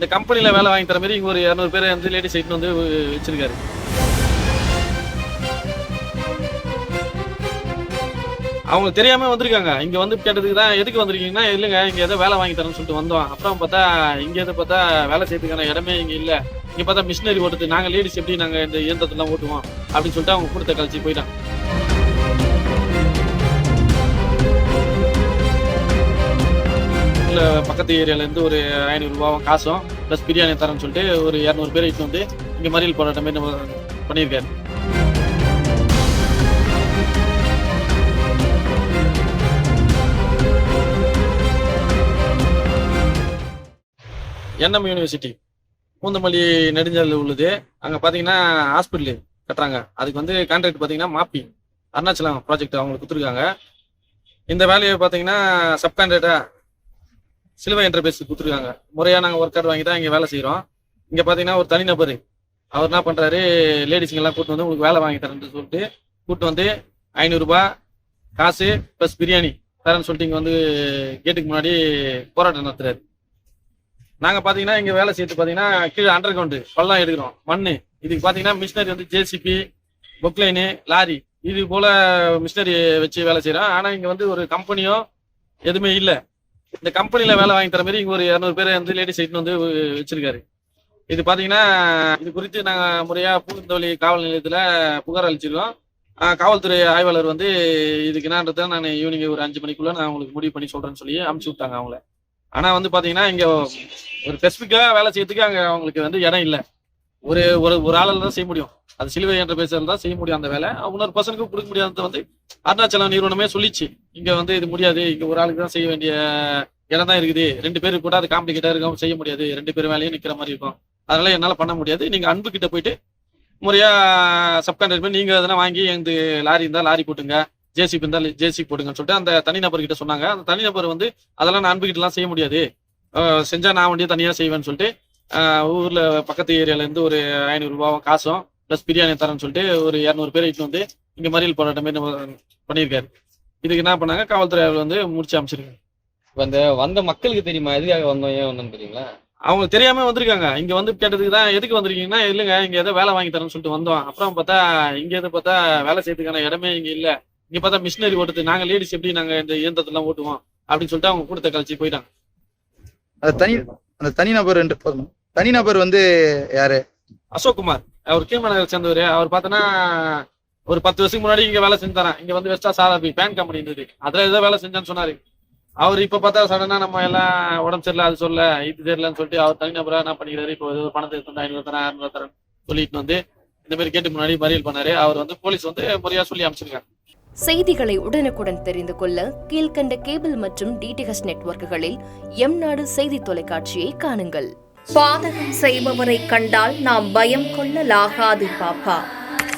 இந்த கம்பெனியில் வேலை வாங்கி தர மாதிரி இங்கே ஒரு இரநூறு பேர் வந்து லேடிஸ் சைட்னு வந்து வச்சிருக்காரு. அவங்க தெரியாம வந்திருக்காங்க. இங்க வந்து கேட்டதுக்கு தான் எதுக்கு வந்திருக்கீங்கன்னா இல்லைங்க இங்க ஏதோ வேலை வாங்கி தரேன்னு சொல்லிட்டு வந்தோம். அப்புறம் பார்த்தா இங்க எதை பார்த்தா வேலை செய்யறதுக்கான இடமே இங்க இல்ல. இங்க பார்த்தா மிஷினரி ஓட்டுது. நாங்க லேடிஸ் எப்படி நாங்க இந்த இயந்திரத்தெல்லாம் ஓட்டுவோம் அப்படின்னு சொல்லிட்டு அவங்க கொடுத்த கழிச்சு போயிட்டாங்க. பக்கத்து ஏரியாலேருந்து ஒரு ஐநூறுரூவாவும் காசும் ப்ளஸ் பிரியாணி தரேன்னு சொல்லிட்டு ஒரு இரநூறு பேர் இட்டு வந்து இங்கே மறியல் போராட்டம் மாதிரி நம்ம பண்ணியிருக்காரு. என்எம் யூனிவர்சிட்டி பூந்தமல்லி நெடுஞ்சாலையில் உள்ளது. அங்கே பார்த்தீங்கன்னா ஹாஸ்பிட்டல் கட்டுறாங்க. அதுக்கு வந்து கான்ட்ராக்ட் பார்த்தீங்கன்னா மாப்பி அருணாச்சலம் ப்ராஜெக்ட் அவங்களுக்கு கொடுத்துருக்காங்க. இந்த வேலையை பார்த்தீங்கன்னா சப்கான்ட்ராக்டாக சிலுவை என்டர்பிரைஸ் கொடுத்துருக்காங்க. முறையாக நாங்கள் ஒர்க் கார்டு வாங்கி தான் இங்கே வேலை செய்கிறோம் இங்கே பார்த்தீங்கன்னா ஒரு தனிநபர். அவர் என்ன பண்ணுறாரு லேடிஸுங்கெல்லாம் கூப்பிட்டு வந்து உங்களுக்கு வேலை வாங்கி தரேன்னு சொல்லிட்டு கூப்பிட்டு வந்து ஐநூறுரூபா காசு ப்ளஸ் பிரியாணி தரேன்னு சொல்லிட்டு இங்கே வந்து கேட்டுக்கு முன்னாடி போராட்டம் நடத்துறாரு. நாங்கள் பார்த்தீங்கன்னா இங்கே வேலை செய்யறது பார்த்தீங்கன்னா கீழே அண்டர் கிரவுண்டு பள்ளம் எடுக்கிறோம். மண்ணு. இதுக்கு பார்த்தீங்கன்னா மிஷினரி வந்து ஜேசிபி பொக்லைனு லாரி இது போல் மிஷினரி வச்சு வேலை செய்கிறோம் ஆனால் இங்கே வந்து ஒரு கம்பெனியோ எதுவுமே இல்லை. இந்த கம்பெனியில் வேலை வாங்கி தர மாதிரி இங்கே ஒரு இரநூறு பேர் வந்து லேடிஸ் சைட்னு வந்து வச்சிருக்காரு. இது பார்த்தீங்கன்னா இது குறித்து நாங்கள் முறையாக பூந்தொழி காவல் நிலையத்தில் புகார் அளிச்சிருக்கோம். காவல்துறை ஆய்வாளர் வந்து இதுக்கு என்னன்றத நான் ஈவினிங் ஒரு அஞ்சு மணிக்குள்ள நான் உங்களுக்கு முடிவு பண்ணி சொல்றேன்னு சொல்லி அமுச்சு விட்டாங்க அவங்கள. ஆனா வந்து பாத்தீங்கன்னா இங்க ஒரு ஸ்பெசிபிக்கா வேலை செய்யறதுக்கு அங்க அவங்களுக்கு வந்து இடம் இல்லை. ஒரு ஒரு ஒரு ஆளால தான் செய்ய முடியும். அது சிலுவை என்ற பேசுறது தான் செய்ய முடியும் அந்த வேலை. இன்னொரு பர்சனுக்கு கொடுக்க முடியாதது வந்து அருணாச்சலம் நிறுவனமே சொல்லிச்சு. இங்க வந்து இது முடியாது. இங்க ஒரு ஆளுக்கு தான் செய்ய வேண்டிய இடம் தான் இருக்குது. ரெண்டு பேருக்கு கூட அது காம்ப்ளிகேட்டா இருக்கும் செய்ய முடியாது. ரெண்டு பேர் வேலையும் நிக்கிற மாதிரி இருக்கும். அதனால என்னால பண்ண முடியாது. நீங்க அன்பு கிட்ட போயிட்டு முறையா சப்கான்ட்ராக்ட் பண்ணி நீங்க எதனா வாங்கி எங்க லாரி இருந்தா லாரி போட்டுங்க. ஜேசிபி இருந்தா ஜேசிபி போட்டுங்கன்னு சொல்லிட்டு அந்த தனிநபர் கிட்ட சொன்னாங்க. அந்த தனிநபர் வந்து அதெல்லாம் நான் அன்புகிட்ட செய்ய முடியாது. செஞ்சா நான் வண்டியை தனியா செய்வேன்னு சொல்லிட்டு ஊர்ல பக்கத்து ஏரியால இருந்து ஒரு ஐநூறு ரூபாவும் காசும் ப்ளஸ் பிரியாணி தரேன்னு சொல்லிட்டு ஒரு இரநூறு பேர் இட்டு வந்து இங்க மறியல் போராட்டம் பண்ணியிருக்காரு. இதுக்கு என்ன பண்ணாங்க காவல்துறை வந்து முடிச்சு அமைச்சிருக்காங்க இப்ப இந்த வந்த மக்களுக்கு தெரியுமா? எதுக்காக வந்தோம்? ஏன் வந்தோம்னு தெரியுங்களா? அவங்க தெரியாம வந்திருக்காங்க. இங்க வந்து கேட்டதுக்கு தான் எதுக்கு வந்திருக்கீங்கன்னா இல்லைங்க இங்க ஏதோ வேலை வாங்கி தரேன்னு சொல்லிட்டு வந்தோம். அப்புறம் பார்த்தா இங்க எது பார்த்தா வேலை செய்யறதுக்கான இடமே இங்க இல்ல. இங்க பார்த்தா மிஷினரி ஓட்டுது. நாங்க லேடிஸ் எப்படி நாங்க இந்த இயந்திரத்தெல்லாம் ஓட்டுவோம்? அப்படின்னு சொல்லிட்டு அவங்க கொடுத்த கழிச்சு போயிட்டாங்க. அந்த தனி அந்த தனிநபர் என்று போதுமா? தனிநபர் வந்து யாரு? அசோக் குமார் அவர் கீழ்மநகர் சேர்ந்தவர். அவர் பார்த்தோன்னா ஒரு பத்து வருஷத்துக்கு முன்னாடி இங்க வேலை செஞ்சாராம் இங்க வந்து வெஸ்டா சாதாபி பேன் கம்பெனி இருந்தது. அதுல ஏதோ வேலை செஞ்சான்னு சொன்னாரு. அவர் இப்ப பார்த்தா சடனா நம்ம எல்லாம் உடம்பு சரியில்லை அது சொல்ல இது தெரியலன்னு சொல்லிட்டு அவர் தனிநபரா என்ன பண்ணிக்கிறாரு இப்போ ஏதோ பணத்தை எடுத்து ஐநூறு தரேன் அறுநூறு தரேன் சொல்லிட்டு வந்து இந்த மாதிரி கேட்டு முன்னாடி மறியல் பண்ணாரு. அவர் வந்து போலீஸ் வந்து முறையா சொல்லி அமைச்சிருக்காங்க செய்திகளை உடனுக்குடன் தெரிந்து கொள்ள கீழ்க்கண்ட கேபிள் மற்றும் டிடிஹெச் நெட்வொர்க்குகளில் எம் நாடு செய்தி தொலைக்காட்சியை காணுங்கள். பாதகம் செய்பவரை கண்டால் நாம் பயம் கொள்ளலாகாது பாப்பா.